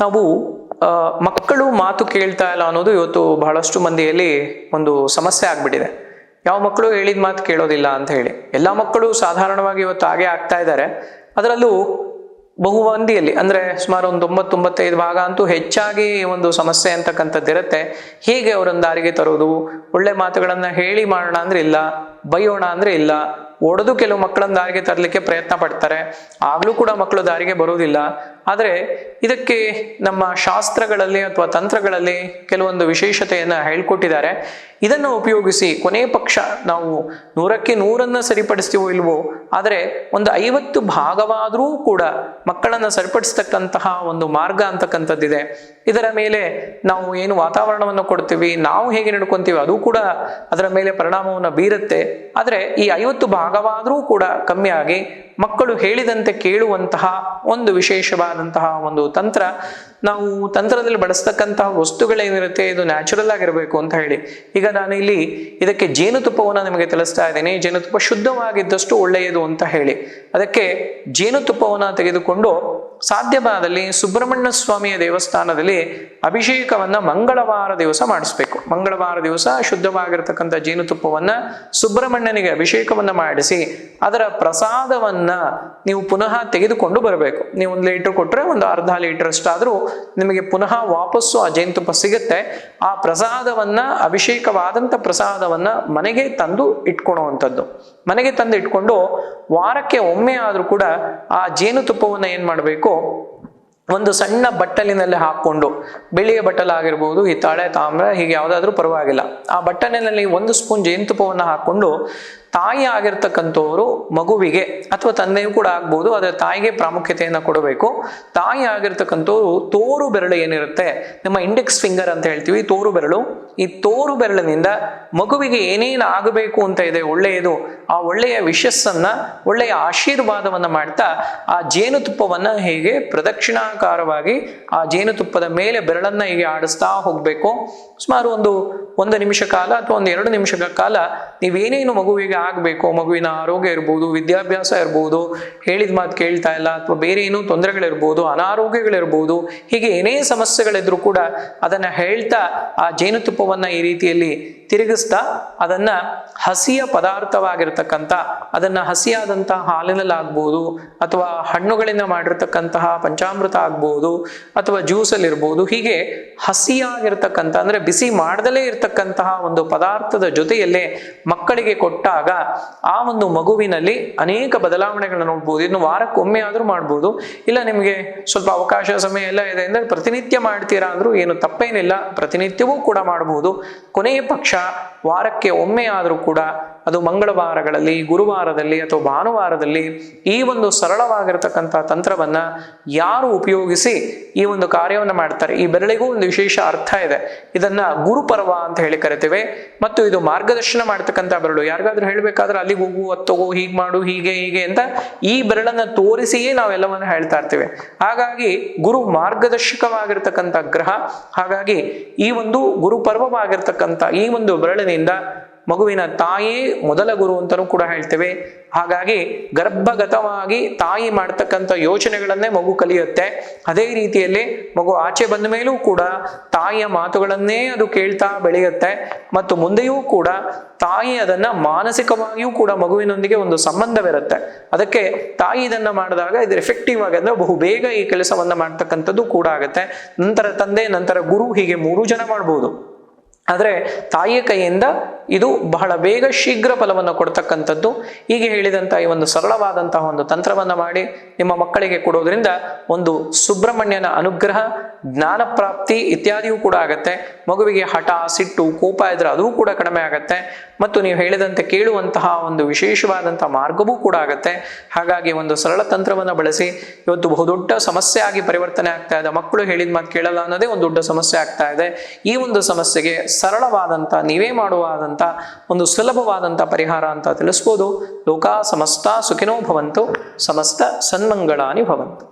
ನಾವು ಮಕ್ಕಳು ಮಾತು ಕೇಳ್ತಾ ಇಲ್ಲ ಅನ್ನೋದು ಇವತ್ತು ಬಹಳಷ್ಟು ಮಂದಿಯಲ್ಲಿ ಒಂದು ಸಮಸ್ಯೆ ಆಗ್ಬಿಟ್ಟಿದೆ. ಯಾವ ಮಕ್ಕಳು ಹೇಳಿದ ಮಾತು ಕೇಳೋದಿಲ್ಲ ಅಂತ ಹೇಳಿ. ಎಲ್ಲ ಮಕ್ಕಳು ಸಾಧಾರಣವಾಗಿ ಇವತ್ತು ಹಾಗೆ ಆಗ್ತಾ ಇದ್ದಾರೆ. ಅದರಲ್ಲೂ ಬಹು ಮಂದಿಯಲ್ಲಿ ಅಂದ್ರೆ ಸುಮಾರು ಒಂದು ತೊಂಬತ್ತು ತೊಂಬತ್ತೈದು ಭಾಗ ಅಂತೂ ಹೆಚ್ಚಾಗಿ ಒಂದು ಸಮಸ್ಯೆ ಅಂತಕ್ಕಂಥದ್ದು ಇರುತ್ತೆ ಹೇಗೆ ಅವರನ್ನು ದಾರಿಗೆ ತರೋದು? ಒಳ್ಳೆ ಮಾತುಗಳನ್ನು ಹೇಳಿ ಮಾಡೋಣ ಅಂದ್ರೆ ಇಲ್ಲ. ಬೈಯೋಣ ಅಂದ್ರೆ ಇಲ್ಲ. ಒಡೆದು ಕೆಲವು ಮಕ್ಕಳನ್ನ ದಾರಿಗೆ ತರಲಿಕ್ಕೆ ಪ್ರಯತ್ನ ಪಡ್ತಾರೆ. ಆಗ್ಲೂ ಕೂಡ ಮಕ್ಕಳು ದಾರಿಗೆ ಬರುವುದಿಲ್ಲ ಆದರೆ ಇದಕ್ಕೆ ನಮ್ಮ ಶಾಸ್ತ್ರಗಳಲ್ಲಿ ಅಥವಾ ತಂತ್ರಗಳಲ್ಲಿ ಕೆಲವೊಂದು ವಿಶೇಷತೆಯನ್ನು ಹೇಳ್ಕೊಟ್ಟಿದ್ದಾರೆ. ಇದನ್ನು ಉಪಯೋಗಿಸಿ ಕೊನೆ ಪಕ್ಷ ನಾವು ನೂರಕ್ಕೆ ನೂರನ್ನು ಸರಿಪಡಿಸ್ತೀವೋ ಇಲ್ವೋ, ಆದರೆ ಒಂದು ಐವತ್ತು ಭಾಗವಾದರೂ ಕೂಡ ಮಕ್ಕಳನ್ನ ಸರಿಪಡಿಸ್ತಕ್ಕಂತಹ ಒಂದು ಮಾರ್ಗ ಅಂತಕ್ಕಂಥದ್ದಿದೆ. ಇದರ ಮೇಲೆ ನಾವು ಏನು ವಾತಾವರಣವನ್ನು ಕೊಡ್ತೀವಿ, ನಾವು ಹೇಗೆ ನಡ್ಕೊತೀವಿ, ಅದು ಕೂಡ ಅದರ ಮೇಲೆ ಪರಿಣಾಮವನ್ನು ಬೀರುತ್ತೆ. ಆದರೆ ಈ ಐವತ್ತು ಭಾಗವಾದರೂ ಕೂಡ ಕಮ್ಮಿಯಾಗಿ ಮಕ್ಕಳು ಹೇಳಿದಂತೆ ಕೇಳುವಂತಹ ಒಂದು ವಿಶೇಷವಾದಂತಹ ಒಂದು ತಂತ್ರ. ನಾವು ತಂತ್ರದಲ್ಲಿ ಬಳಸ್ತಕ್ಕಂತಹ ವಸ್ತುಗಳೇನಿರುತ್ತೆ ಇದು ನ್ಯಾಚುರಲ್ ಆಗಿರಬೇಕು ಅಂತ ಹೇಳಿ. ಈಗ ನಾನು ಇಲ್ಲಿ ಇದಕ್ಕೆ ಜೇನುತುಪ್ಪವನ್ನು ನಿಮಗೆ ತಿಳಿಸ್ತಾ ಇದ್ದೇನೆ. ಜೇನುತುಪ್ಪ ಶುದ್ಧವಾಗಿದ್ದಷ್ಟು ಒಳ್ಳೆಯದು ಅಂತ ಹೇಳಿ. ಅದಕ್ಕೆ ಜೇನುತುಪ್ಪವನ್ನು ತೆಗೆದುಕೊಂಡು ಸಾಧ್ಯವಾದಲ್ಲಿ ಸುಬ್ರಹ್ಮಣ್ಯ ಸ್ವಾಮಿಯ ದೇವಸ್ಥಾನದಲ್ಲಿ ಅಭಿಷೇಕವನ್ನ ಮಂಗಳವಾರ ದಿವಸ ಮಾಡಿಸ್ಬೇಕು. ಮಂಗಳವಾರ ದಿವಸ ಶುದ್ಧವಾಗಿರತಕ್ಕಂಥ ಜೇನುತುಪ್ಪವನ್ನ ಸುಬ್ರಹ್ಮಣ್ಯನಿಗೆ ಅಭಿಷೇಕವನ್ನ ಮಾಡಿಸಿ ಅದರ ಪ್ರಸಾದವನ್ನ ನೀವು ಪುನಃ ತೆಗೆದುಕೊಂಡು ಬರಬೇಕು. ನೀವು ಒಂದು ಲೀಟರ್ ಕೊಟ್ಟರೆ ಒಂದು ಅರ್ಧ ಲೀಟರ್ ಅಷ್ಟಾದರೂ ನಿಮಗೆ ಪುನಃ ವಾಪಸ್ಸು ಆ ಜೇನುತುಪ್ಪ ಸಿಗುತ್ತೆ. ಆ ಪ್ರಸಾದವನ್ನ, ಅಭಿಷೇಕವಾದಂಥ ಪ್ರಸಾದವನ್ನ ಮನೆಗೆ ತಂದು ಇಟ್ಕೊಳ್ಳುವಂಥದ್ದು ಮನೆಗೆ ತಂದು ಇಟ್ಕೊಂಡು ವಾರಕ್ಕೆ ಒಮ್ಮೆ ಆದರೂ ಕೂಡ ಆ ಜೇನುತುಪ್ಪವನ್ನ ಏನು ಮಾಡಬೇಕು ಒಂದು ಸಣ್ಣ ಬಟ್ಟಲಿನಲ್ಲಿ ಹಾಕೊಂಡು ಬಿಳಿಯ ಬಟ್ಟಲಾಗಿರ್ಬೋದು ತಾಳೆ ತಾಮ್ರ, ಹೀಗೆ ಯಾವುದಾದ್ರೂ ಪರವಾಗಿಲ್ಲ. ಆ ಬಟ್ಟಲಿನಲ್ಲಿ ಒಂದು ಸ್ಪೂನ್ ಜೇನುತುಪ್ಪವನ್ನು ಹಾಕೊಂಡು ತಾಯಿ ಆಗಿರ್ತಕ್ಕಂಥವ್ರು ಮಗುವಿಗೆ ಅಥವಾ ತಂದೆಯೂ ಕೂಡ ಆಗ್ಬೋದು, ಆದರೆ ತಾಯಿಗೆ ಪ್ರಾಮುಖ್ಯತೆಯನ್ನು ಕೊಡಬೇಕು. ತಾಯಿ ಆಗಿರ್ತಕ್ಕಂಥವ್ರು ತೋರು ಬೆರಳು ಏನಿರುತ್ತೆ, ನಮ್ಮ ಇಂಡೆಕ್ಸ್ ಫಿಂಗರ್ ಅಂತ ಹೇಳ್ತೀವಿ, ತೋರು ಬೆರಳು. ಈ ತೋರು ಬೆರಳಿನಿಂದ ಮಗುವಿಗೆ ಏನೇನು ಆಗಬೇಕು ಅಂತ ಇದೆ ಒಳ್ಳೆಯದು, ಆ ಒಳ್ಳೆಯ ವಿಶಸ್ಸನ್ನ ಒಳ್ಳೆಯ ಆಶೀರ್ವಾದವನ್ನ ಮಾಡ್ತಾ, ಆ ಜೇನುತುಪ್ಪವನ್ನ ಹೇಗೆ ಪ್ರದಕ್ಷಿಣಾಕಾರವಾಗಿ, ಆ ಜೇನುತುಪ್ಪದ ಮೇಲೆ ಬೆರಳನ್ನ ಹೀಗೆ ಆಡಿಸ್ತಾ ಹೋಗ್ಬೇಕು. ಸುಮಾರು ಒಂದು ಒಂದು ನಿಮಿಷ ಕಾಲ ಅಥವಾ ಒಂದು ಎರಡು ನಿಮಿಷಗಳ ಕಾಲ ನೀವೇನೇನು ಮಗುವಿಗೆ ಆಗಬೇಕು, ಮಗುವಿನ ಆರೋಗ್ಯ ಇರ್ಬೋದು, ವಿದ್ಯಾಭ್ಯಾಸ ಇರ್ಬೋದು, ಹೇಳಿದ ಮಾತು ಕೇಳ್ತಾ ಇಲ್ಲ ಅಥವಾ ಬೇರೆ ಏನೋ ತೊಂದರೆಗಳಿರ್ಬೋದು, ಅನಾರೋಗ್ಯಗಳಿರ್ಬೋದು, ಹೀಗೆ ಏನೇ ಸಮಸ್ಯೆಗಳಿದ್ರೂ ಕೂಡ ಅದನ್ನ ಹೇಳ್ತಾ ಆ ಜೇನುತುಪ್ಪವನ್ನು ಈ ರೀತಿಯಲ್ಲಿ ತಿರುಗಿಸ್ತಾ ಅದನ್ನ ಹಸಿಯ ಪದಾರ್ಥವಾಗಿರ್ತಕ್ಕಂಥ, ಅದನ್ನ ಹಸಿಯಾದಂತಹ ಹಾಲಿನಲ್ಲಾಗ್ಬೋದು ಅಥವಾ ಹಣ್ಣುಗಳಿಂದ ಮಾಡಿರ್ತಕ್ಕಂತಹ ಪಂಚಾಮೃತ ಆಗ್ಬೋದು ಅಥವಾ ಜ್ಯೂಸಲ್ಲಿರ್ಬೋದು ಹೀಗೆ ಹಸಿಯಾಗಿರ್ತಕ್ಕಂಥ, ಅಂದ್ರೆ ಬಿಸಿ ಮಾಡದಲೇ ಇರ್ತಕ್ಕಂತಹ ಒಂದು ಪದಾರ್ಥದ ಜೊತೆಯಲ್ಲೇ ಮಕ್ಕಳಿಗೆ ಕೊಟ್ಟಾಗ ಆ ಒಂದು ಮಗುವಿನಲ್ಲಿ ಅನೇಕ ಬದಲಾವಣೆಗಳನ್ನ ನೋಡ್ಬೋದು. ಇನ್ನು ವಾರಕ್ಕೊಮ್ಮೆ ಆದ್ರೂ ಮಾಡ್ಬೋದು. ಇಲ್ಲ ನಿಮಗೆ ಸ್ವಲ್ಪ ಅವಕಾಶ ಸಮಯ ಎಲ್ಲ ಇದೆ ಅಂದ್ರೆ ಪ್ರತಿನಿತ್ಯ ಮಾಡ್ತೀರಾ ಅಂದ್ರೂ ಏನು ತಪ್ಪೇನಿಲ್ಲ. ಪ್ರತಿನಿತ್ಯವೂ ಕೂಡ ಮಾಡಬಹುದು ಕೊನೆಯ ಪಕ್ಷ ವಾರಕ್ಕೆ ಒಮ್ಮೆ ಆದರೂ ಕೂಡ ಅದು ಮಂಗಳವಾರಗಳಲ್ಲಿ, ಗುರುವಾರದಲ್ಲಿ ಅಥವಾ ಭಾನುವಾರದಲ್ಲಿ ಈ ಒಂದು ಸರಳವಾಗಿರತಕ್ಕಂಥ ತಂತ್ರವನ್ನ ಯಾರು ಉಪಯೋಗಿಸಿ ಈ ಒಂದು ಕಾರ್ಯವನ್ನು ಮಾಡ್ತಾರೆ. ಈ ಬೆರಳಿಗೂ ಒಂದು ವಿಶೇಷ ಅರ್ಥ ಇದೆ. ಇದನ್ನ ಗುರುಪರ್ವ ಅಂತ ಹೇಳಿ ಕರಿತೇವೆ. ಮತ್ತು ಇದು ಮಾರ್ಗದರ್ಶನ ಮಾಡ್ತಕ್ಕಂಥ ಬೆರಳು. ಯಾರಿಗಾದ್ರೂ ಹೇಳ್ಬೇಕಾದ್ರೆ ಅಲ್ಲಿಗೆ ಹೋಗು ಅತ್ತೋಗು ಹೀಗೆ ಮಾಡು, ಹೀಗೆ ಹೀಗೆ ಅಂತ ಈ ಬೆರಳನ್ನ ತೋರಿಸಿಯೇ ನಾವೆಲ್ಲವನ್ನು ಹೇಳ್ತಾ ಇರ್ತೇವೆ. ಹಾಗಾಗಿ ಗುರು ಮಾರ್ಗದರ್ಶಕವಾಗಿರ್ತಕ್ಕಂಥ ಗ್ರಹ, ಹಾಗಾಗಿ ಈ ಒಂದು ಗುರುಪರ್ವವಾಗಿರ್ತಕ್ಕಂಥ ಈ ಒಂದು ಬೆರಳಿನಿಂದ ಮಗುವಿನ ತಾಯಿಯೇ ಮೊದಲ ಗುರು ಅಂತಲೂ ಕೂಡ ಹೇಳ್ತೇವೆ. ಹಾಗಾಗಿ ಗರ್ಭಗತವಾಗಿ ತಾಯಿ ಮಾಡ್ತಕ್ಕಂಥ ಯೋಚನೆಗಳನ್ನೇ ಮಗು ಕಲಿಯುತ್ತೆ. ಅದೇ ರೀತಿಯಲ್ಲಿ ಮಗು ಆಚೆ ಬಂದ ಮೇಲೂ ಕೂಡ ತಾಯಿಯ ಮಾತುಗಳನ್ನೇ ಅದು ಕೇಳ್ತಾ ಬೆಳೆಯುತ್ತೆ. ಮತ್ತು ಮುಂದೆಯೂ ಕೂಡ ತಾಯಿ ಅದನ್ನ ಮಾನಸಿಕವಾಗಿಯೂ ಕೂಡ ಮಗುವಿನೊಂದಿಗೆ ಒಂದು ಸಂಬಂಧವಿರುತ್ತೆ. ಅದಕ್ಕೆ ತಾಯಿ ಇದನ್ನ ಮಾಡಿದಾಗ ಇದು ಎಫೆಕ್ಟಿವ್ ಆಗಿ ಅಂದ್ರೆ ಬಹು ಬೇಗ ಈ ಕೆಲಸವನ್ನ ಮಾಡ್ತಕ್ಕಂಥದ್ದು ಕೂಡ ಆಗುತ್ತೆ. ನಂತರ ತಂದೆ, ನಂತರ ಗುರು ಹೀಗೆ ಮೂರು ಜನ ಮಾಡ್ಬೋದು. ಆದರೆ ತಾಯಿಯ ಕೈಯಿಂದ ಇದು ಬಹಳ ಬೇಗ ಶೀಘ್ರ ಫಲವನ್ನು ಕೊಡ್ತಕ್ಕಂಥದ್ದು. ಹೀಗೆ ಹೇಳಿದಂಥ ಈ ಒಂದು ಸರಳವಾದಂತಹ ಒಂದು ತಂತ್ರವನ್ನು ಮಾಡಿ ನಿಮ್ಮ ಮಕ್ಕಳಿಗೆ ಕೊಡೋದ್ರಿಂದ ಒಂದು ಸುಬ್ರಹ್ಮಣ್ಯನ ಅನುಗ್ರಹ, ಜ್ಞಾನ ಪ್ರಾಪ್ತಿ ಇತ್ಯಾದಿಯೂ ಕೂಡ ಆಗತ್ತೆ. ಮಗುವಿಗೆ ಹಠ, ಸಿಟ್ಟು, ಕೋಪ ಇದ್ರೆ ಅದೂ ಕೂಡ ಕಡಿಮೆ ಆಗತ್ತೆ. ಮತ್ತು ನೀವು ಹೇಳಿದಂತೆ ಕೇಳುವಂತಹ ಒಂದು ವಿಶೇಷವಾದಂತಹ ಮಾರ್ಗವೂ ಕೂಡ ಆಗುತ್ತೆ. ಹಾಗಾಗಿ ಒಂದು ಸರಳ ತಂತ್ರವನ್ನು ಬಳಸಿ, ಇವತ್ತು ಬಹುದೊಡ್ಡ ಸಮಸ್ಯೆ ಆಗಿ ಪರಿವರ್ತನೆ ಆಗ್ತಾ ಇದೆ. ಮಕ್ಕಳು ಹೇಳಿದ ಮಾತು ಕೇಳಲ್ಲ ಅನ್ನೋದೇ ಒಂದು ದೊಡ್ಡ ಸಮಸ್ಯೆ ಆಗ್ತಾ ಇದೆ. ಈ ಒಂದು ಸಮಸ್ಯೆಗೆ ಸರಳವಾದಂಥ ನೀವೇ ಮಾಡುವಾದಂಥ ಒಂದು ಸುಲಭವಾದಂಥ ಪರಿಹಾರ ಅಂತ ತಿಳಿಸ್ಬೋದು. ಲೋಕ ಸಮಸ್ತ ಸುಖಿನೋ ಭವಂತು, ಸಮಸ್ತ ಸನ್ಮಂಗಳಾನಿ ಭವಂತು.